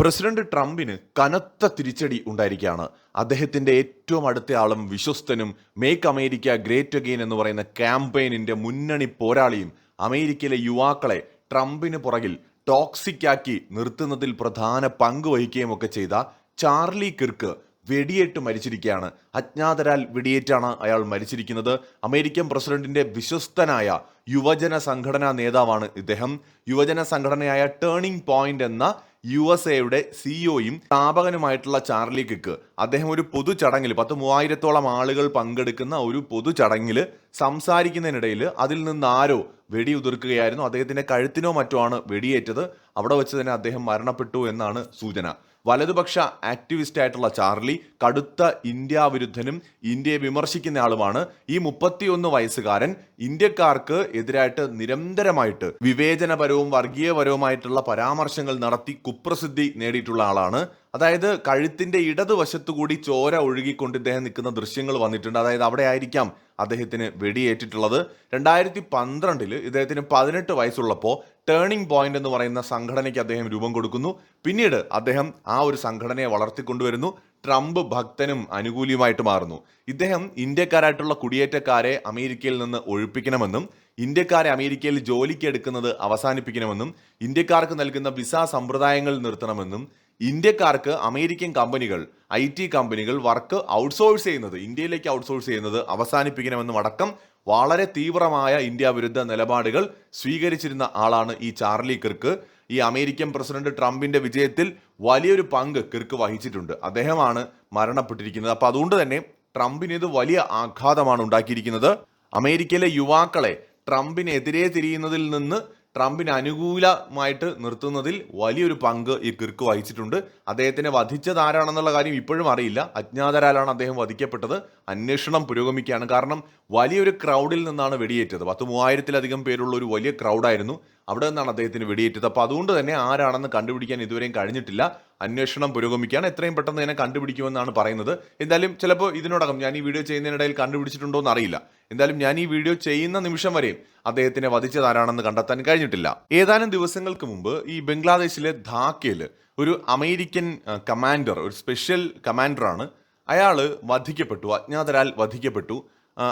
President ട്രംപിന് കനത്ത തിരിച്ചടി ഉണ്ടായിരിക്കുകയാണ്. അദ്ദേഹത്തിന്റെ ഏറ്റവും അടുത്ത ആളും വിശ്വസ്തനും മേക്ക് അമേരിക്ക ഗ്രേറ്റ് അഗെയിൻ എന്ന് പറയുന്ന ക്യാമ്പയിനിന്റെ മുന്നണി പോരാളിയും അമേരിക്കയിലെ യുവാക്കളെ ട്രംപിന് പുറകിൽ ടോക്സിക് ആക്കി നിർത്തുന്നതിൽ പ്രധാന പങ്ക് വഹിക്കുകയും ഒക്കെ ചെയ്ത ചാർലി കിർക്ക് വെടിയേറ്റ് മരിച്ചിരിക്കുകയാണ്. അജ്ഞാതരാൽ വെടിയേറ്റാണ് അയാൾ മരിച്ചിരിക്കുന്നത്. അമേരിക്കൻ പ്രസിഡന്റിന്റെ വിശ്വസ്തനായ യുവജന സംഘടനാ നേതാവാണ് ഇദ്ദേഹം. യുവജന സംഘടനയായ ടേണിംഗ് പോയിന്റ് എന്ന യു എസ് എയുടെ സിഇഒയും സ്ഥാപകനുമായിട്ടുള്ള ചാർലി കിക്ക്. അദ്ദേഹം ഒരു പൊതു ചടങ്ങിൽ പത്ത് മൂവായിരത്തോളം ആളുകൾ പങ്കെടുക്കുന്ന ഒരു പൊതു ചടങ്ങിൽ സംസാരിക്കുന്നതിനിടയിൽ അതിൽ നിന്ന് ആരോ വെടിയുതിർക്കുകയായിരുന്നു. അദ്ദേഹത്തിന്റെ കഴുത്തിനോ മറ്റോ ആണ് വെടിയേറ്റത്. അവിടെ വെച്ച് തന്നെ അദ്ദേഹം മരണപ്പെട്ടു എന്നാണ് സൂചന. വലതുപക്ഷ ആക്ടിവിസ്റ്റ് ആയിട്ടുള്ള ചാർലി കടുത്ത ഇന്ത്യ വിരുദ്ധനും ഇന്ത്യയെ വിമർശിക്കുന്ന ആളുമാണ്. ഈ മുപ്പത്തിയൊന്ന് വയസ്സുകാരൻ ഇന്ത്യക്കാർക്ക് എതിരായിട്ട് നിരന്തരമായിട്ട് വിവേചനപരവും വർഗീയപരവുമായിട്ടുള്ള പരാമർശങ്ങൾ നടത്തി കുപ്രസിദ്ധി നേടിയിട്ടുള്ള ആളാണ്. അതായത് കഴുത്തിന്റെ ഇടതുവശത്തു കൂടി ചോര ഒഴുകിക്കൊണ്ട് ഇദ്ദേഹം നിൽക്കുന്ന ദൃശ്യങ്ങൾ വന്നിട്ടുണ്ട്. അതായത് അവിടെ ആയിരിക്കാം അദ്ദേഹത്തിന് വെടിയേറ്റിട്ടുള്ളത്. രണ്ടായിരത്തി പന്ത്രണ്ടിൽ ഇദ്ദേഹത്തിന് പതിനെട്ട് വയസ്സുള്ളപ്പോൾ ടേണിംഗ് പോയിന്റ് എന്ന് പറയുന്ന സംഘടനയ്ക്ക് അദ്ദേഹം രൂപം കൊടുക്കുന്നു. പിന്നീട് അദ്ദേഹം ആ ഒരു സംഘടനയെ വളർത്തിക്കൊണ്ടുവരുന്നു. ട്രംപ് ഭക്തനും അനുകൂലിയുമായിട്ട് മാറുന്നു. ഇദ്ദേഹം ഇന്ത്യക്കാരായിട്ടുള്ള കുടിയേറ്റക്കാരെ അമേരിക്കയിൽ നിന്ന് ഒഴിപ്പിക്കണമെന്നും ഇന്ത്യക്കാരെ അമേരിക്കയിൽ ജോലിക്ക് എടുക്കുന്നത് അവസാനിപ്പിക്കണമെന്നും ഇന്ത്യക്കാർക്ക് നൽകുന്ന വിസ സമ്പ്രദായങ്ങൾ നിർത്തണമെന്നും ഇന്ത്യക്കാർക്ക് അമേരിക്കൻ കമ്പനികൾ ഐ ടി കമ്പനികൾ വർക്ക് ഔട്ട്സോഴ്സ് ചെയ്യുന്നത് ഇന്ത്യയിലേക്ക് ഔട്ട്സോഴ്സ് ചെയ്യുന്നത് അവസാനിപ്പിക്കണമെന്നും അടക്കം വളരെ തീവ്രമായ ഇന്ത്യ വിരുദ്ധ നിലപാടുകൾ സ്വീകരിച്ചിരുന്ന ആളാണ് ഈ ചാർലി കിർക്ക്. ഈ അമേരിക്കൻ പ്രസിഡന്റ് ട്രംപിന്റെ വിജയത്തിൽ വലിയൊരു പങ്ക് കിർക്ക് വഹിച്ചിട്ടുണ്ട്. അദ്ദേഹമാണ് മരണപ്പെട്ടിരിക്കുന്നത്. അപ്പൊ അതുകൊണ്ട് തന്നെ ട്രംപിന് ഇത് വലിയ ആഘാതമാണ് ഉണ്ടാക്കിയിരിക്കുന്നത്. അമേരിക്കയിലെ യുവാക്കളെ ട്രംപിനെതിരെ തിരിയുന്നതിൽ നിന്ന് ട്രംപിന് അനുകൂലമായിട്ട് നിർത്തുന്നതിൽ വലിയൊരു പങ്ക് ഈ കിർക്ക് വഹിച്ചിട്ടുണ്ട്. അദ്ദേഹത്തിനെ വധിച്ചതാരാണെന്നുള്ള കാര്യം ഇപ്പോഴും അറിയില്ല. അജ്ഞാതരാലാണ് അദ്ദേഹം വധിക്കപ്പെട്ടത്. അന്വേഷണം പുരോഗമിക്കുകയാണ്. കാരണം വലിയൊരു ക്രൗഡിൽ നിന്നാണ് വെടിയേറ്റത്. പത്ത് മൂവായിരത്തിലധികം പേരുള്ള ഒരു വലിയ ക്രൗഡായിരുന്നു അവിടെ നിന്നാണ് അദ്ദേഹത്തിന് വെടിയേറ്റത്. അപ്പോൾ അതുകൊണ്ട് തന്നെ ആരാണെന്ന് കണ്ടുപിടിക്കാൻ ഇതുവരെയും കഴിഞ്ഞിട്ടില്ല. അന്വേഷണം പുരോഗമിക്കുകയാണ്. എത്രയും പെട്ടെന്ന് തന്നെ കണ്ടുപിടിക്കുമെന്നാണ് പറയുന്നത്. എന്തായാലും ചിലപ്പോൾ ഇതിനോടകം ഞാൻ ഈ വീഡിയോ ചെയ്യുന്നതിനിടയിൽ കണ്ടുപിടിച്ചിട്ടുണ്ടോ എന്ന് അറിയില്ല എന്തായാലും ഞാൻ ഈ വീഡിയോ ചെയ്യുന്ന നിമിഷം വരെയും അദ്ദേഹത്തിനെ വധിച്ചതാരാണെന്ന് കണ്ടെത്താൻ കഴിഞ്ഞിട്ടില്ല. ഏതാനും ദിവസങ്ങൾക്ക് മുമ്പ് ഈ ബംഗ്ലാദേശിലെ ധാക്കയിൽ ഒരു അമേരിക്കൻ കമാൻഡർ ഒരു സ്പെഷ്യൽ കമാൻഡറാണ് അയാൾ വധിക്കപ്പെട്ടു. അജ്ഞാതരാൽ വധിക്കപ്പെട്ടു.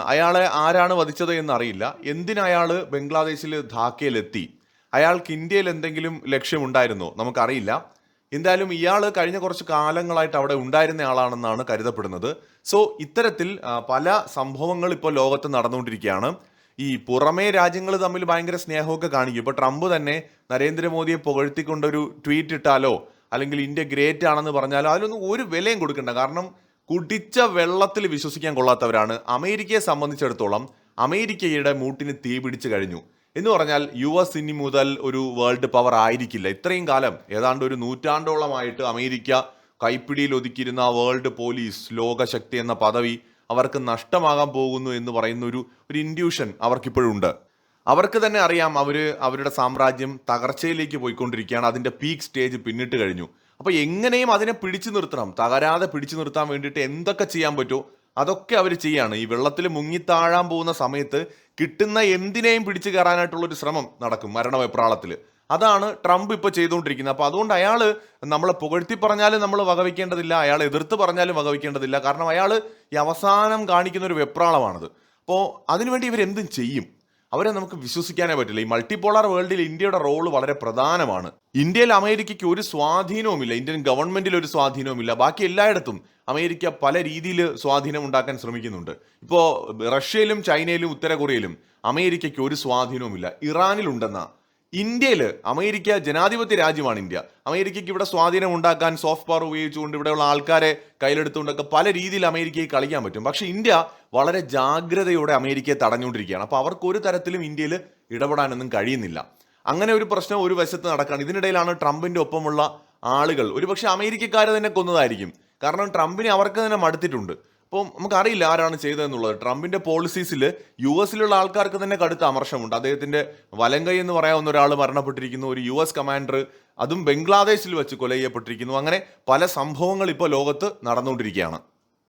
അയാളെ ആരാണ് വധിച്ചത് എന്നറിയില്ല. എന്തിനയാൾ ബംഗ്ലാദേശിൽ ധാക്കയിലെത്തി? അയാൾക്ക് ഇന്ത്യയിൽ എന്തെങ്കിലും ലക്ഷ്യമുണ്ടായിരുന്നോ? നമുക്കറിയില്ല. എന്തായാലും ഇയാൾ കഴിഞ്ഞ കുറച്ച് കാലങ്ങളായിട്ട് അവിടെ ഉണ്ടായിരുന്ന ആളാണെന്നാണ് കരുതപ്പെടുന്നത്. സോ ഇത്തരത്തിൽ പല സംഭവങ്ങൾ ഇപ്പോൾ ലോകത്ത് നടന്നുകൊണ്ടിരിക്കുകയാണ്. ഈ പുറമേ രാജ്യങ്ങൾ തമ്മിൽ ഭയങ്കര സ്നേഹമൊക്കെ കാണിക്കും. ഇപ്പോൾ ട്രംപ് തന്നെ നരേന്ദ്രമോദിയെ പുകഴ്ത്തിക്കൊണ്ടൊരു ട്വീറ്റ് ഇട്ടാലോ അല്ലെങ്കിൽ ഇന്ത്യ ഗ്രേറ്റ് ആണെന്ന് പറഞ്ഞാലോ അതിനൊന്നും ഒരു വിലയും കൊടുക്കണ്ട. കാരണം കുടിച്ച വെള്ളത്തിൽ വിശ്വസിക്കാൻ കൊള്ളാത്തവരാണ്. അമേരിക്കയെ സംബന്ധിച്ചിടത്തോളം അമേരിക്കയുടെ മൂട്ടിന് തീ പിടിച്ചു കഴിഞ്ഞു. എന്ന് പറഞ്ഞാൽ യു എസ് ഇനി മുതൽ ഒരു വേൾഡ് പവർ ആയിരിക്കില്ല. ഇത്രയും കാലം ഏതാണ്ട് ഒരു നൂറ്റാണ്ടോളമായിട്ട് അമേരിക്ക കൈപ്പിടിയിൽ ഒതുക്കിയിരുന്ന വേൾഡ് പോലീസ് ലോകശക്തി എന്ന പദവി അവർക്ക് നഷ്ടമാകാൻ പോകുന്നു എന്ന് പറയുന്ന ഒരു ഒരു ഇൻഡ്യൂഷൻ അവർക്കിപ്പോഴുണ്ട് അവർക്ക് തന്നെ അറിയാം അവർ അവരുടെ സാമ്രാജ്യം തകർച്ചയിലേക്ക് പോയിക്കൊണ്ടിരിക്കുകയാണ്. അതിന്റെ പീക്ക് സ്റ്റേജ് പിന്നിട്ട് കഴിഞ്ഞു. അപ്പോൾ എങ്ങനെയും അതിനെ പിടിച്ചു നിർത്തണം. തകരാതെ പിടിച്ചു നിർത്താൻ വേണ്ടിയിട്ട് എന്തൊക്കെ ചെയ്യാൻ പറ്റുമോ അതൊക്കെ അവർ ചെയ്യാണ്. ഈ വെള്ളത്തിൽ മുങ്ങിത്താഴാൻ പോകുന്ന സമയത്ത് കിട്ടുന്ന എന്തിനേയും പിടിച്ചു കയറാനായിട്ടുള്ള ഒരു ശ്രമം നടക്കും മരണവെപ്രാളത്തിൽ അതാണ് ട്രംപ് ഇപ്പോൾ ചെയ്തുകൊണ്ടിരിക്കുന്നത്. അപ്പോൾ അതുകൊണ്ട് അയാൾ നമ്മളെ പുകഴ്ത്തി പറഞ്ഞാലും നമ്മൾ വകവയ്ക്കേണ്ടതില്ല അയാൾ എതിർത്ത് പറഞ്ഞാലും വകവയ്ക്കേണ്ടതില്ല കാരണം അയാൾ ഈ അവസാനം കാണിക്കുന്ന ഒരു വെപ്രാളമാണത്. അപ്പോൾ അതിനുവേണ്ടി ഇവരെന്തും ചെയ്യും. അവരെ നമുക്ക് വിശ്വസിക്കാനേ പറ്റില്ല. ഈ മൾട്ടിപോളാർ വേൾഡിൽ ഇന്ത്യയുടെ റോൾ വളരെ പ്രധാനമാണ്. ഇന്ത്യയിൽ അമേരിക്കയ്ക്ക് ഒരു സ്വാധീനവുമില്ല. ഇന്ത്യൻ ഗവൺമെന്റിൽ ഒരു സ്വാധീനവുമില്ല. ബാക്കി എല്ലായിടത്തും അമേരിക്ക പല രീതിയിൽ സ്വാധീനം ഉണ്ടാക്കാൻ ശ്രമിക്കുന്നുണ്ട്. ഇപ്പോൾ റഷ്യയിലും ചൈനയിലും ഉത്തര കൊറിയയിലും അമേരിക്കയ്ക്ക് ഒരു സ്വാധീനവുമില്ല. ഇറാനിലുണ്ടെന്ന ഇന്ത്യയിൽ അമേരിക്ക ജനാധിപത്യ രാജ്യമാണ് ഇന്ത്യ. അമേരിക്കയ്ക്ക് ഇവിടെ സ്വാധീനം ഉണ്ടാക്കാൻ സോഫ്റ്റ് പവർ ഉപയോഗിച്ചുകൊണ്ട് ഇവിടെയുള്ള ആൾക്കാരെ കയ്യിലെടുത്തുകൊണ്ടൊക്കെ പല രീതിയിൽ അമേരിക്കയെ കളിക്കാൻ പറ്റും. പക്ഷെ ഇന്ത്യ വളരെ ജാഗ്രതയോടെ അമേരിക്കയെ തടഞ്ഞുകൊണ്ടിരിക്കുകയാണ്. അപ്പോൾ അവർക്ക് ഒരു തരത്തിലും ഇന്ത്യയിൽ ഇടപെടാനൊന്നും കഴിയുന്നില്ല. അങ്ങനെ ഒരു പ്രശ്നം ഒരു വശത്ത് നടക്കുകയാണ് ഇതിനിടയിലാണ് ട്രംപിന്റെ ഒപ്പമുള്ള ആളുകൾ. ഒരുപക്ഷെ അമേരിക്കക്കാരെ തന്നെ കൊന്നതായിരിക്കും. കാരണം ട്രംപിനെ അവർക്ക് തന്നെ മടുത്തിട്ടുണ്ട്. അപ്പോൾ നമുക്കറിയില്ല ആരാണ് ചെയ്തതെന്നുള്ളത്. ട്രംപിന്റെ പോളിസീസിൽ യു എസിലുള്ള ആൾക്കാർക്ക് തന്നെ കടുത്ത അമർഷമുണ്ട്. അദ്ദേഹത്തിന്റെ വലങ്കൈ എന്ന് പറയാവുന്ന ഒരാൾ മരണപ്പെട്ടിരിക്കുന്നു. ഒരു യു എസ് കമാൻഡർ അതും ബംഗ്ലാദേശിൽ വെച്ച് കൊല ചെയ്യപ്പെട്ടിരിക്കുന്നു അങ്ങനെ പല സംഭവങ്ങൾ ഇപ്പോൾ ലോകത്ത് നടന്നുകൊണ്ടിരിക്കുകയാണ്.